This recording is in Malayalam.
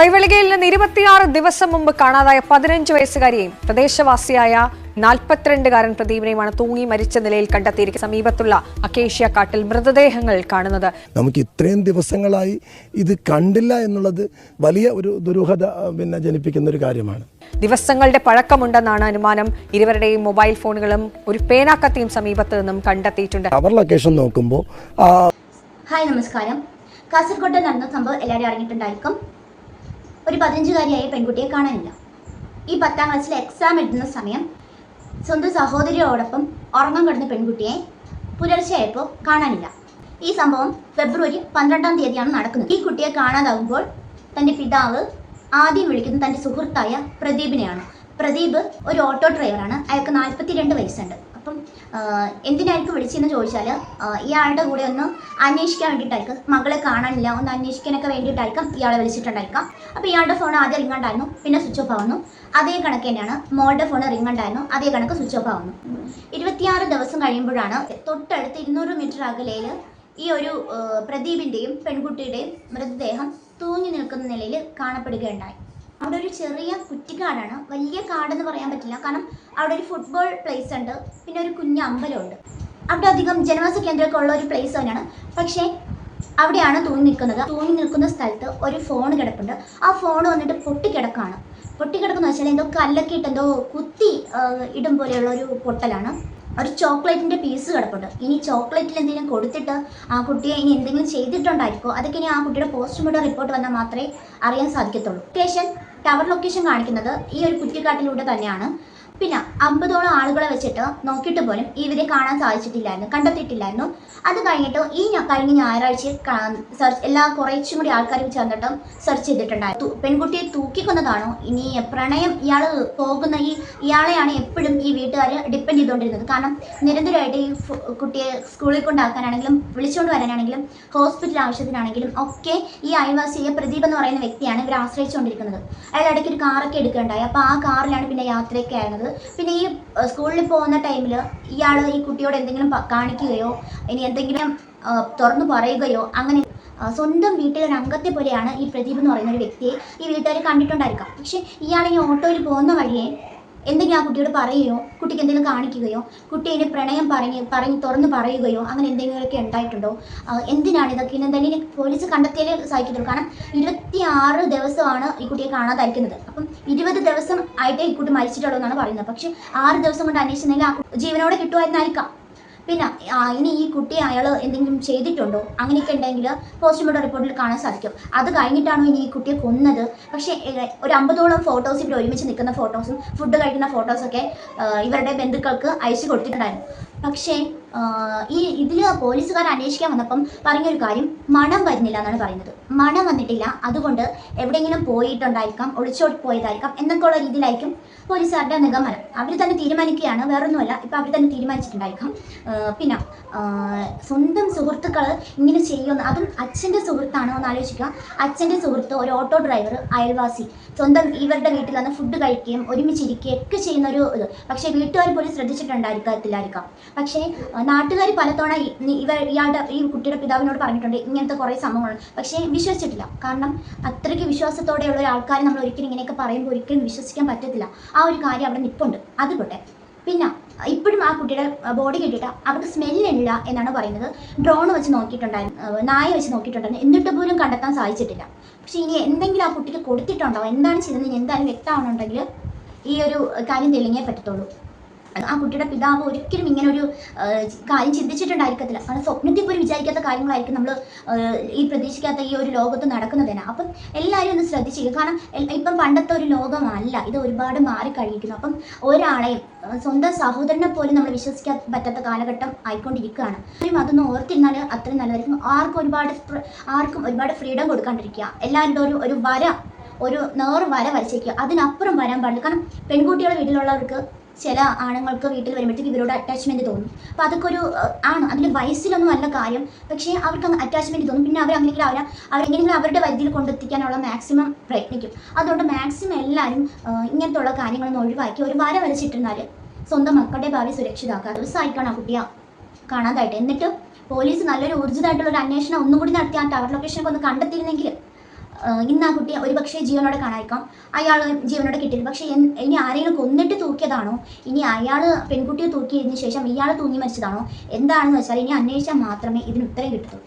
പൈവളികയിൽ നിന്ന് ഇരുപത്തിയാറ് ദിവസം മുമ്പ് കാണാതായ പതിനഞ്ച് വയസ്സുകാരിയെയും പ്രദേശവാസിയായ നാൽപ്പത്തിരണ്ടുകാരൻ പ്രദീപിനെയുമാണ് തൂങ്ങി മരിച്ച നിലയിൽ കണ്ടെത്തിയിരിക്കുന്ന സമീപത്തുള്ള അക്കേഷ്യ കാട്ടിൽ മൃതദേഹങ്ങൾ കാണുന്നത്. നമുക്ക് ഇത്രയും ദിവസങ്ങളായി ഇത് കണ്ടില്ല എന്നുള്ളത് വലിയ ഒരു ദുരൂഹത പിന്നെ ജനിപ്പിക്കുന്ന ഒരു കാര്യമാണ്. ദിവസങ്ങളുടെ പഴക്കമുണ്ടെന്നാണ് അനുമാനം. ഇരുവരുടെയും മൊബൈൽ ഫോണുകളും ഒരു പേനാക്കത്തിയും സമീപത്ത് നിന്നും കണ്ടെത്തിയിട്ടുണ്ട്. അവർ ലൊക്കേഷൻ നോക്കുമ്പോൾ ഹായ് നമസ്കാരം. കാസർഗോഡ് നടന്ന സംഭവം എല്ലാവരും അറിഞ്ഞിട്ടുണ്ടായിരിക്കും. ഒരു പതിനഞ്ചുകാരിയായ പെൺകുട്ടിയെ കാണാനില്ല. ഈ പത്താം ക്ലാസ്സിൽ എക്സാം എഴുതുന്ന സമയം സ്വന്തം സഹോദരിയോടൊപ്പം ഉറങ്ങാൻ കിടന്ന പെൺകുട്ടിയെ പുലർച്ചെയായപ്പോൾ കാണാനില്ല. ഈ സംഭവം ഫെബ്രുവരി പന്ത്രണ്ടാം തീയതിയാണ് നടക്കുന്നത്. ഈ കുട്ടിയെ കാണാതാകുമ്പോൾ തന്റെ പിതാവ് ആദ്യം വിളിക്കുന്നത് തന്റെ സുഹൃത്തായ പ്രദീപിനെയാണ്. പ്രദീപ് ഒരു ഓട്ടോ ഡ്രൈവറാണ്. അയാൾക്ക് നാൽപ്പത്തിരണ്ട് വയസ്സുണ്ട്. എന്തിനായിരിക്കും വിളിച്ചതെന്ന് ചോദിച്ചാൽ ഇയാളുടെ കൂടെ ഒന്ന് അന്വേഷിക്കാൻ വേണ്ടിയിട്ടായിരിക്കും. മകളെ കാണാനില്ല ഒന്ന് അന്വേഷിക്കാനൊക്കെ വേണ്ടിയിട്ടായിരിക്കും ഇയാളെ വിളിച്ചിട്ടുണ്ടായിരിക്കാം അപ്പോൾ ഇയാളുടെ ഫോൺ ആദ്യം റിംഗ് ഉണ്ടായിരുന്നു പിന്നെ സ്വിച്ച് ഓഫ് ആവുന്നു. അതേ കണക്ക് തന്നെയാണ് മോളുടെ ഫോൺ റിംഗ് ഉണ്ടായിരുന്നു അതേ കണക്ക് സ്വിച്ച് ഓഫ് ആവുന്നു. ഇരുപത്തിയാറ് ദിവസം കഴിയുമ്പോഴാണ് തൊട്ടടുത്ത് ഇരുന്നൂറ് മീറ്റർ അകലയിൽ ഈ ഒരു പ്രദീപിന്റെയും പെൺകുട്ടിയുടെയും മൃതദേഹം തൂങ്ങി നിൽക്കുന്ന നിലയിൽ കാണപ്പെടുകയുണ്ടായി. അവിടെ ഒരു ചെറിയ കുറ്റിക്കാടാണ്. വലിയ കാടെന്ന് പറയാൻ പറ്റില്ല. കാരണം അവിടെ ഒരു ഫുട്ബോൾ പ്ലേസ് ഉണ്ട്. പിന്നെ ഒരു കുഞ്ഞ് അമ്പലമുണ്ട്. അവിടെ അധികം ജനവാസ കേന്ദ്രമൊക്കെ ഉള്ള ഒരു പ്ലേസ് തന്നെയാണ്. പക്ഷേ അവിടെയാണ് തൂങ്ങി നിൽക്കുന്നത്. തൂങ്ങി നിൽക്കുന്ന സ്ഥലത്ത് ഒരു ഫോൺ കിടപ്പുണ്ട്. ആ ഫോൺ വന്നിട്ട് പൊട്ടിക്കിടക്കാണ്. പൊട്ടിക്കിടക്കുന്ന വെച്ചാൽ എന്തോ കല്ലൊക്കെ ഇട്ട് എന്തോ കുത്തി ഇടും പോലെയുള്ള ഒരു പൊട്ടലാണ്. ഒരു ചോക്ലേറ്റിന്റെ പീസ് കിടപ്പുണ്ട്. ഇനി ചോക്ലേറ്റിൽ എന്തെങ്കിലും കൊടുത്തിട്ട് ആ കുട്ടിയെ ഇനി എന്തെങ്കിലും ചെയ്തിട്ടുണ്ടായിരിക്കോ അതൊക്കെ ഇനി ആ കുട്ടിയുടെ പോസ്റ്റ്മോർട്ടം റിപ്പോർട്ട് വന്നാൽ മാത്രമേ അറിയാൻ സാധിക്കത്തുള്ളൂ. ലൊക്കേഷൻ ടവർ ലൊക്കേഷൻ കാണിക്കുന്നത് ഈ ഒരു കുറ്റിക്കാട്ടിലൂടെ തന്നെയാണ്. പിന്നെ അമ്പതോളം ആളുകളെ വെച്ചിട്ട് നോക്കിയിട്ട് പോലും ഇവരെ കാണാൻ സാധിച്ചിട്ടില്ലായിരുന്നു കണ്ടെത്തിയിട്ടില്ലായിരുന്നു. അത് കഴിഞ്ഞിട്ട് ഈ കഴിഞ്ഞ ഞായറാഴ്ച സെർച്ച് എല്ലാ കുറേച്ചും കൂടി ആൾക്കാരും ചേർന്നിട്ടും സെർച്ച് ചെയ്തിട്ടുണ്ടായിരുന്നു പെൺകുട്ടിയെ തൂക്കിക്കൊന്നതാണോ? ഇനി പ്രണയം ഇയാൾ പോകുന്ന ഈ ഇയാളെയാണ് എപ്പോഴും ഈ വീട്ടുകാർ ഡിപ്പെൻഡ് ചെയ്തുകൊണ്ടിരുന്നത്. കാരണം നിരന്തരമായിട്ട് ഈ കുട്ടിയെ സ്കൂളിൽ കൊണ്ടാക്കാനാണെങ്കിലും വിളിച്ചുകൊണ്ട് വരാനാണെങ്കിലും ഹോസ്പിറ്റൽ ആവശ്യത്തിനാണെങ്കിലും ഒക്കെ ഈ അയൽവാസിയെ പ്രദീപ് എന്ന് പറയുന്ന വ്യക്തിയാണ് ഇവർ ആശ്രയിച്ചുകൊണ്ടിരിക്കുന്നത്. അയാൾ ഇടയ്ക്ക് ഒരു കാറൊക്കെ എടുക്കുകയുണ്ടായി. അപ്പോൾ ആ കാറിലാണ് പിന്നെ യാത്രയൊക്കെ ആയിരുന്നത്. പിന്നെ ഈ സ്കൂളിൽ പോകുന്ന ടൈമിൽ ഇയാൾ ഈ കുട്ടിയോട് എന്തെങ്കിലും കാണിക്കുകയോ ഇനി എന്തെങ്കിലും തുറന്നു പറയുകയോ അങ്ങനെ സ്വന്തം വീട്ടിലെ ഒരു അംഗത്തെ പോലെയാണ് ഈ പ്രദീപ് എന്ന് പറയുന്ന ഒരു വ്യക്തിയെ ഈ വീട്ടുകാർ കണ്ടിട്ടുണ്ടായിരിക്കാം. പക്ഷേ ഇയാൾ ഈ ഓട്ടോയിൽ പോകുന്ന വഴിയെ എന്തെങ്കിലും ആ കുട്ടിയോട് പറയുകയോ കുട്ടിക്ക് എന്തെങ്കിലും കാണിക്കുകയോ കുട്ടി അതിന് പ്രണയം പറഞ്ഞ് പറഞ്ഞ് തുറന്ന് പറയുകയോ അങ്ങനെ എന്തെങ്കിലുമൊക്കെ ഉണ്ടായിട്ടുണ്ടോ? എന്തിനാണ് ഇതൊക്കെ എന്തായാലും പോലീസ് കണ്ടെത്തിയാലേ സാധിക്കത്തുള്ളൂ കാരണം ഇരുപത്തി ആറ് ദിവസമാണ് ഈ കുട്ടിയെ കാണാതായിരിക്കുന്നത്. അപ്പം ഇരുപത് ദിവസം ആയിട്ടേ ഈ കുട്ടി മരിച്ചിട്ടുള്ളൂ എന്നാണ് പറയുന്നത്. പക്ഷേ ആറ് ദിവസം കൊണ്ട് അന്വേഷിച്ചിരുന്നെങ്കിൽ ആ ജീവനോടെ കിട്ടുമായിരുന്നായിരിക്കാം. പിന്നെ ഇനി ഈ കുട്ടി അയാൾ എന്തെങ്കിലും ചെയ്തിട്ടുണ്ടോ? അങ്ങനെയൊക്കെ ഉണ്ടെങ്കിൽ പോസ്റ്റ്മോർട്ടം റിപ്പോർട്ടിൽ കാണാൻ സാധിക്കും. അത് കഴിഞ്ഞിട്ടാണോ ഇനി ഈ കുട്ടിയെ കൊന്നത്? പക്ഷേ ഒരു അമ്പതോളം ഫോട്ടോസ് ഇവർ ഒരുമിച്ച് നിൽക്കുന്ന ഫോട്ടോസും ഫുഡ് കഴിക്കുന്ന ഫോട്ടോസൊക്കെ ഇവരുടെ ബന്ധുക്കൾക്ക് അയച്ചു കൊടുത്തിട്ടുണ്ടായിരുന്നു. പക്ഷേ ഈ ഇതിൽ പോലീസുകാർ അന്വേഷിക്കാൻ വന്നപ്പം പറഞ്ഞൊരു കാര്യം മണം വരുന്നില്ല എന്നാണ് പറയുന്നത്. മണം വന്നിട്ടില്ല. അതുകൊണ്ട് എവിടെയെങ്കിലും പോയിട്ടുണ്ടായിരിക്കാം ഒളിച്ചോട്ട് പോയതായിരിക്കാം എന്നൊക്കെ ഉള്ള രീതിയിലായിരിക്കും പോലീസുകാരുടെ നിഗമനം. അവർ തന്നെ തീരുമാനിക്കുകയാണ്. വേറൊന്നുമല്ല ഇപ്പം അവർ തന്നെ തീരുമാനിച്ചിട്ടുണ്ടായിരിക്കാം. പിന്നെ സ്വന്തം സുഹൃത്തുക്കൾ ഇങ്ങനെ ചെയ്യുമെന്ന് അതും അച്ഛന്റെ സുഹൃത്താണോ എന്ന് ആലോചിക്കുക. അച്ഛന്റെ സുഹൃത്ത് ഒരു ഓട്ടോ ഡ്രൈവർ അയൽവാസി സ്വന്തം ഇവരുടെ വീട്ടിൽ വന്ന് ഫുഡ് കഴിക്കുകയും ഒരുമിച്ചിരിക്കുകയും ഒക്കെ ചെയ്യുന്ന ഒരു ഇത്. പക്ഷേ വീട്ടുകാർ പോലും ശ്രദ്ധിച്ചിട്ടുണ്ടായിരിക്കത്തില്ലായിരിക്കാം പക്ഷേ നാട്ടുകാർ പലതവണ ഇവ ഇയാളുടെ ഈ കുട്ടിയുടെ പിതാവിനോട് പറഞ്ഞിട്ടുണ്ട് ഇങ്ങനത്തെ കുറേ സംഭവങ്ങൾ. പക്ഷേ വിശ്വസിച്ചിട്ടില്ല. കാരണം അത്രയ്ക്ക് വിശ്വാസത്തോടെയുള്ള ഒരാൾക്കാർ നമ്മൾ ഒരിക്കലും ഇങ്ങനെയൊക്കെ പറയുമ്പോൾ ഒരിക്കലും വിശ്വസിക്കാൻ പറ്റത്തില്ല. ആ ഒരു കാര്യം അവിടെ നിൽപ്പുണ്ട് അതുകൊട്ടെ പിന്നെ ഇപ്പോഴും ആ കുട്ടിയുടെ ബോഡി കിട്ടിയിട്ട് അവർക്ക് സ്മെല്ലില്ല എന്നാണ് പറയുന്നത്. ഡ്രോൺ വെച്ച് നോക്കിയിട്ടുണ്ടായിരുന്നു. നായ വെച്ച് നോക്കിയിട്ടുണ്ടായിരുന്നു. എന്നിട്ട് പോലും കണ്ടെത്താൻ സാധിച്ചിട്ടില്ല. പക്ഷേ ഇനി എന്തെങ്കിലും ആ കുട്ടിക്ക് കൊടുത്തിട്ടുണ്ടോ? എന്താണ് ചെയ്തതെന്ന് എന്തായാലും വ്യക്തമാണെന്നുണ്ടെങ്കിൽ ഈ ഒരു കാര്യം തെളിഞ്ഞേ പറ്റത്തുള്ളൂ. ആ കുട്ടിയുടെ പിതാവ് ഒരിക്കലും ഇങ്ങനെ ഒരു കാര്യം ചിന്തിച്ചിട്ടുണ്ടായിരിക്കത്തില്ല. കാരണം സ്വപ്നത്തിൽ പോലും വിചാരിക്കാത്ത കാര്യങ്ങളായിരിക്കും നമ്മൾ ഈ പ്രതീക്ഷിക്കാത്ത ഈ ഒരു ലോകത്ത് നടക്കുന്നത് അപ്പം എല്ലാവരും ഒന്ന് ശ്രദ്ധിച്ചിരിക്കും കാരണം ഇപ്പം പണ്ടത്തെ ഒരു ലോകമല്ല. ഇത് ഒരുപാട് മാറിക്കഴിഞ്ഞിരിക്കുന്നു. അപ്പം ഒരാളെയും സ്വന്തം സഹോദരനെ പോലും നമ്മൾ വിശ്വസിക്കാൻ പറ്റാത്ത കാലഘട്ടം ആയിക്കൊണ്ടിരിക്കുകയാണ്. ആരും അതൊന്നും ഓർത്തിരുന്നാൽ അത്രയും നല്ലതായിരിക്കും. ആർക്കും ഒരുപാട് ആർക്കും ഒരുപാട് ഫ്രീഡം കൊടുക്കാണ്ടിരിക്കുക. എല്ലാവരുടെ ഒരു ഒരു വര ഒരു നേർ വര വരച്ചേക്കുക അതിനപ്പുറം വരാൻ പാടില്ല. കാരണം പെൺകുട്ടികളുടെ വീട്ടിലുള്ളവർക്ക് ചില ആണുങ്ങൾക്ക് വീട്ടിൽ വരുമ്പോഴത്തേക്ക് ഇവരോട് അറ്റാച്ച്മെന്റ് തോന്നും. അപ്പോൾ അതൊക്കെ ഒരു ആണ്. അതിൽ വയസ്സിലൊന്നും അല്ല കാര്യം. പക്ഷേ അവർക്ക് അങ്ങ് അറ്റാച്ച്മെന്റ് തോന്നും. പിന്നെ അവർ അങ്ങനെയെങ്കിലും അവർ അവരെങ്ങനെയെങ്കിലും അവരുടെ പരിധിയിൽ കൊണ്ടെത്തിക്കാനുള്ള മാക്സിമം പ്രയത്നിക്കും. അതുകൊണ്ട് മാക്സിമം എല്ലാവരും ഏഹ്, ഇങ്ങനത്തെ ഉള്ള കാര്യങ്ങളൊന്നും ഒഴിവാക്കി. ഒരു വര വരച്ചിട്ടിരുന്നാൽ സ്വന്തം മക്കളുടെ ഭാവി സുരക്ഷിതാക്കുക. ദിവസമായിക്കാണ് ആ കുട്ടിയെ. കാണാതായിട്ട്. എന്നിട്ട് പോലീസ് നല്ലൊരു ഊർജിതമായിട്ടുള്ള ഒരു അന്വേഷണം ഒന്നും കൂടി നടത്തി ആ ടവർ ലൊക്കേഷനൊക്കെ ഒന്ന് കണ്ടെത്തിയിരുന്നെങ്കിൽ ഇന്ന് ആ കുട്ടിയെ ഒരു പക്ഷേ ജീവനോടെ കാണായിരിക്കാം അയാൾ ജീവനോട് കിട്ടിയത് പക്ഷേ ഇനി ആരെങ്കിലും കൊന്നിട്ട് തൂക്കിയതാണോ? ഇനി അയാൾ പെൺകുട്ടിയെ തൂക്കിയതിന് ശേഷം ഇയാൾ തൂങ്ങി മരിച്ചതാണോ? എന്താണെന്ന് വെച്ചാൽ ഇനി അന്വേഷിച്ചാൽ മാത്രമേ ഇതിന് ഉത്തരം കിട്ടത്തുള്ളൂ.